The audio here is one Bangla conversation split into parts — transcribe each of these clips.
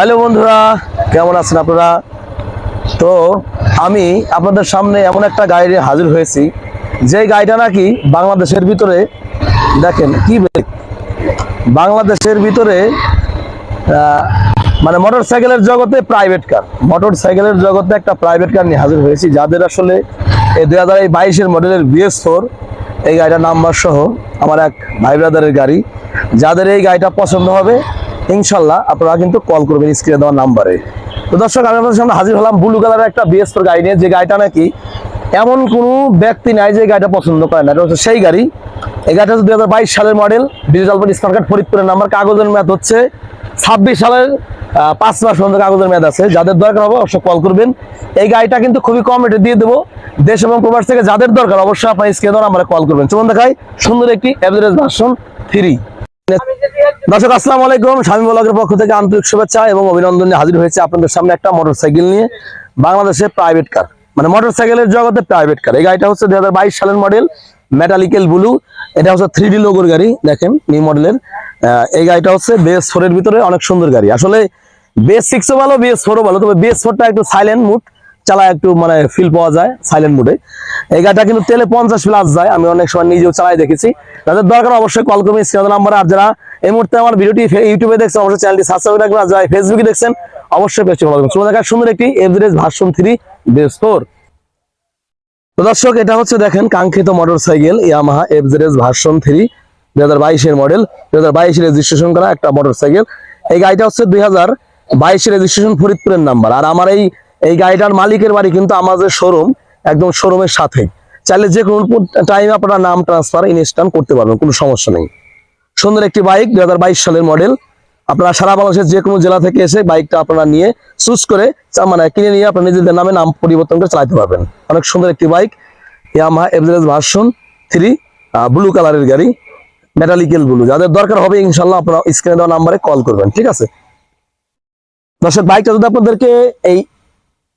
হ্যালো বন্ধুরা, কেমন আছেন আপনারা? তো আমি আপনাদের সামনে এমন একটা গাড়ি হাজির হয়েছি। যে গাড়িটা নাকি বাংলাদেশের ভিতরে, দেখেন কি বাংলাদেশের ভিতরে মানে মোটর সাইকেলের জগতে প্রাইভেট কার মোটর সাইকেলের জগতে একটা প্রাইভেট কার নিয়ে হাজির হয়েছি, যাদের আসলে এই দুই হাজার বাইশের মডেলের বিএস ফোর এই গাড়িটার নাম্বার সহ আমার এক ভাই ব্রাদারের গাড়ি। যাদের এই গাড়িটা পছন্দ হবে ইনশাল্লাহ আপনারা কিন্তু কল করবেন স্ক্রিনে দেওয়া নাম্বারে। তো দর্শক, আমি আপনাদের সামনে হাজির হলাম ব্লু কালারের একটা বিএস ফোর গাড়ি নিয়ে। যে গাড়িটা নাকি এমন কোনো ব্যক্তি নাই যে গাড়িটা পছন্দ করে না, এটা হচ্ছে সেই গাড়ি। এই গাড়িটা হচ্ছে বাইশ সালের মডেল ডিজিটাল স্মার্ট কার্ড ফরিদপুরের নাম্বার। কাগজের মেয়াদ হচ্ছে ছাব্বিশ সালের পাঁচ মাস পর্যন্ত কাগজের মেয়াদ আছে। যাদের দরকার হবে অবশ্যই কল করবেন। এই গাড়িটা কিন্তু খুবই কম রেটে দিয়ে দেবো। দেশ এবং প্রবাস থেকে যাদের দরকার, অবশ্যই আপনার স্ক্রিনে নাম্বারে কল করবেন। চলুন দেখাই সুন্দর একটি অ্যাভারেজ ভার্সন থ্রি দর্শক, আসসালামু আলাইকুম। স্বামী ব্লগের পক্ষ থেকে আন্তরিক শুভেচ্ছা এবং অভিনন্দন নিয়ে হাজির হয়েছে আপনাদের সামনে একটা মোটরসাইকেল নিয়ে বাংলাদেশে প্রাইভেট কার মানে মোটরসাইকেলের জগতে প্রাইভেট কার এই গাড়িটা হচ্ছে দু হাজার বাইশ সালের মডেল মেটালিক্যাল ব্লু এটা হচ্ছে থ্রি ডি লোগোর গাড়ি, দেখেন নিউ মডেলের এই গাড়িটা হচ্ছে বেস ফোরের ভিতরে অনেক সুন্দর গাড়ি। আসলে বেস সিক্সও ভালো বেস ফোরও ভালো, তবে বেস ফোরটা একটু সাইলেন্ট মুড চালায় একটু মানে ফিল পাওয়া যায় সাইলেন্ট মুডে এই গাড়িটা কিন্তু তেলে পঞ্চাশ প্লাস যায়, আমি অনেক সময় নিজেও চালাই দেখেছি। তাদের দরকার অবশ্যই কল করবেন, স্ক্রিন নাম্বার আর যারা এই মুহূর্তে আমার ভিডিওটি ইউটিউবে দেখছেন, অবশ্যই চ্যানেলটি সাবস্ক্রাইব রাখবেন। আর যারা ফেসবুকে দেখছেন, অবশ্যই পেজটি ফলো করবেন। চলুন দেখা, সুন্দর একটি average version three base four তো দর্শক, এটা হচ্ছে দেখেন কাঙ্ক্ষিত motorcycle Yamaha F Z S version three দুই হাজার বাইশের মডেল দুই হাজার বাইশে রেজিস্ট্রেশন করা একটা মোটর সাইকেল এই গাড়িটা হচ্ছে দুই হাজার বাইশে রেজিস্ট্রেশন ফরিদপুরের নাম্বার আর আমার এই এই গাড়িটার মালিকের বাড়ি কিন্তু আমাদের শোরুম একদম শোরুমের সাথে চাইলে যে কোনো টাইমে আপনারা নাম ট্রান্সফার ইনস্ট্যান্ট করতে পারবেন, কোনো সমস্যা নেই। সুন্দর একটি বাইক দু হাজার বাইশ সালের মডেল। আপনারা সারা বাংলাদেশের যে কোনো জেলা থেকে এসে বাইকটা আপনারা নিয়ে চুজ করে মানে কিনে নিয়ে আপনার নিজেদের নামে নাম পরিবর্তন করে চালাতে পারবেন। অনেক সুন্দর একটি bike Yamaha average version three blue কালারের গাড়ি মেটালিক্যাল ব্লু যাদের দরকার হবে ইনশাল্লাহ আপনারা স্ক্রিনে দেওয়া নাম্বারে কল করবেন, ঠিক আছে? দর্শক, বাইকটা যদি আপনাদেরকে এই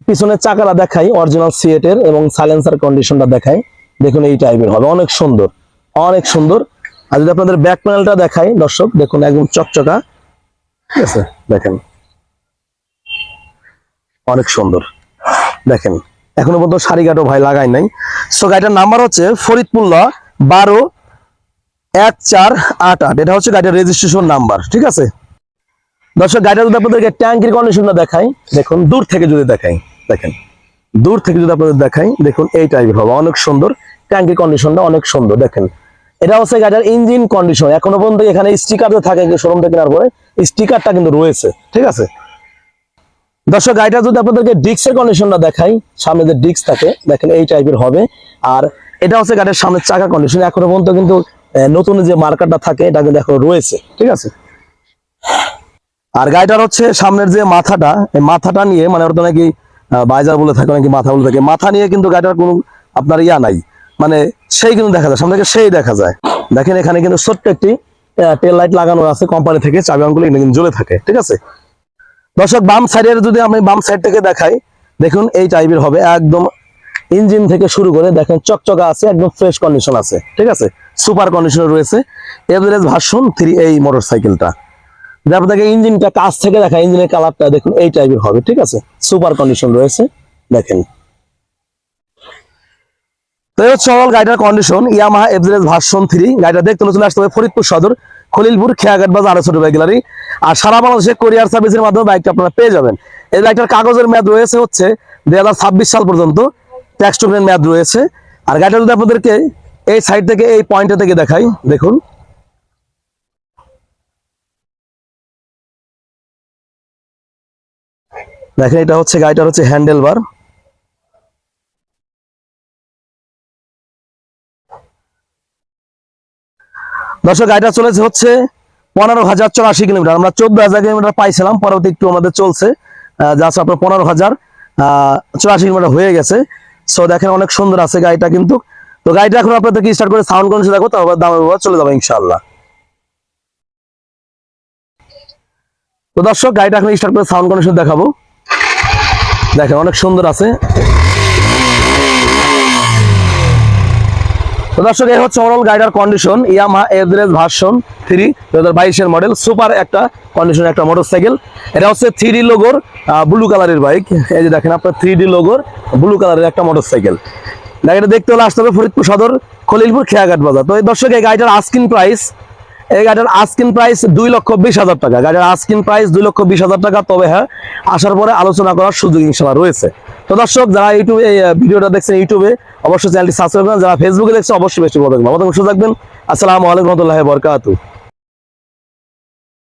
পিছনের চাকাটা দেখাই অরিজিনাল সিয়েটের এবং সাইলেন্সার কন্ডিশনটা দেখাই, দেখুন এই টাইপের হবে, অনেক সুন্দর অনেক সুন্দর। আর যদি আপনাদের ব্যাক প্যানেলটা দেখাই, দর্শক, দেখুন একদম চকচকা। ঠিক আছে, দেখেন। অনেক সুন্দর। দেখেন, এখনও পর্যন্ত সারি গাটো ভাই লাগাই নাই। সো গাড়িটার নাম্বার হচ্ছে ফরিদপুল্লা বারো এক চার আট আট। এটা হচ্ছে গাড়িটার রেজিস্ট্রেশন নাম্বার ঠিক আছে? দর্শক, গাড়িটা যদি আপনাদেরকে ট্যাঙ্কির কন্ডিশনটা দেখাই, দেখুন, দূর থেকে যদি দেখাই, দেখেন। দূর থেকে যদি আপনাদের দেখাই, দেখুন, এই টাইপের হবে। অনেক সুন্দর। ট্যাঙ্কির কন্ডিশনটা অনেক সুন্দর, দেখেন। এটা হচ্ছে গাড়ির ইঞ্জিন কন্ডিশন এখনও পর্যন্ত এখানে স্টিকার থাকে শোরুম থেকে কেনার পরে স্টিকারটা কিন্তু রয়েছে, ঠিক আছে? দর্শক, গাড়িটা যদি আপনাদেরকে ডিক্সের কন্ডিশনটা দেখাই, সামনে যে ডিক্স থাকে, দেখেন এই টাইপের হবে। আর এটা হচ্ছে গাড়ির সামনের চাকা কন্ডিশন এখনও পর্যন্ত কিন্তু নতুন যে মার্কারটা থাকে, এটা কিন্তু এখনও রয়েছে, ঠিক আছে? আর গাড়িটার হচ্ছে সামনের যে মাথাটা, এই মাথাটা নিয়ে মানে ওটা নাকি বাইজার বলে থাকে, নাকি মাথা বলে থাকে, মাথা নিয়ে কিন্তু গাড়িটার কোনো আপনার ইয়া নাই। মানে সেই কিন্তু দেখা যায়, সামনে সেই দেখা যায়। দেখেন এখানে কিন্তু ছোট্ট একটি টেল লাইট লাগানো আছে কোম্পানি থেকে, চাবি আঙ্গুল কিন্তু জ্বলে থাকে, ঠিক আছে? দর্শক, বাম সাইডের যদি আমি বাম সাইড থেকে দেখাই, দেখুন এই টাইপের হবে, একদম ইঞ্জিন থেকে শুরু করে দেখেন চকচকা আছে, একদম ফ্রেশ কন্ডিশন আছে, ঠিক আছে? সুপার কন্ডিশনে রয়েছে। এভারেজ ভার্সন থ্রি এই মোটর সাইকেলটা যদি আপনাদেরকে ইঞ্জিনটা কাছ থেকে দেখা ইঞ্জিনের কালারটা দেখুন, এই টাইপের হবে, ঠিক আছে? সুপার কন্ডিশন রয়েছে, দেখেন। এই হচ্ছে গাড়িটার condition Yamaha average version three গাড়িটা দেখতে চলে আসতে হবে ফরিদপুর সদর, খলিলপুর, খেয়াঘাট বাজার, আরও ছোট বাইক গ্যালারি। আর সারা বাংলাদেশে কোরিয়ার সার্ভিসের মাধ্যমে বাইকটা আপনারা পেয়ে যাবেন। এই বাইকটার কাগজের মেয়াদ রয়েছে হচ্ছে দুই সাল পর্যন্ত ট্যাক্স টোকেনের মেয়াদ রয়েছে। আর গাড়িটা যদি আপনাদেরকে এই সাইড থেকে, এই পয়েন্টে থেকে দেখাই, দেখুন। দেখেন, এটা হচ্ছে গাড়িটার হচ্ছে হ্যান্ডেল বার দর্শক গাড়িটা চলেছে হচ্ছে পনেরো হাজার চৌরাশি কিলোমিটার। আমরা চোদ্দ হাজার কিলোমিটার পাইছিলাম পরবর্তী একটু আমাদের চলছে। আহ, যা আছে আপনার পনেরো হাজার চৌরাশি কিলোমিটার হয়ে গেছে। সো দেখেন অনেক সুন্দর আছে গাড়িটা কিন্তু। তো গাড়িটা এখন আপনাদেরকে স্টার্ট করে সাউন্ড কন্ডিশন দেখো তারপর দামের উপর চলে যাব ইনশাল্লাহ তো দর্শক গাড়িটা এখন স্টার্ট করে সাউন্ড কন্ডিশন দেখাবো। দেখেন অনেক সুন্দর আছে। তো দর্শক, এই হচ্ছে ওভারঅল গাড়িটার condition Yamaha average version three দু হাজার বাইশের মডেল সুপার একটা কন্ডিশন একটা মোটরসাইকেল এটা হচ্ছে থ্রি লোগোর ব্লু কালারের বাইক এই যে দেখেন আপনার থ্রি লোগোর ব্লু কালারের একটা মোটরসাইকেল গাড়িটা দেখতে হলে আসতে হবে ফরিদপুর সদর, খলিলপুর খেয়াঘাট বাজার। তো এই দর্শক, এই গাড়িটার আস্কিন প্রাইস এই গাড়িটার আস্কিন প্রাইস দুই লক্ষ বিশ হাজার টাকা। গাড়ির আস্কিন প্রাইস দুই লক্ষ বিশ হাজার টাকা, তবে হ্যাঁ আসার পরে আলোচনা করার সুযোগ ইনশাল্লাহ রয়েছে। তো দর্শক, যারা ইউটিউবে, এই ভিডিওটা দেখছেন ইউটিউবে, অবশ্যই চ্যানেলটি সাবস্ক্রাইব করেন যারা ফেসবুকে দেখছেন, অবশ্যই বেশি থাকবেন আমাদের সুযোগ থাকবেন আসসালামু আলাইকুম রহমতুল্লাহ বরকাতু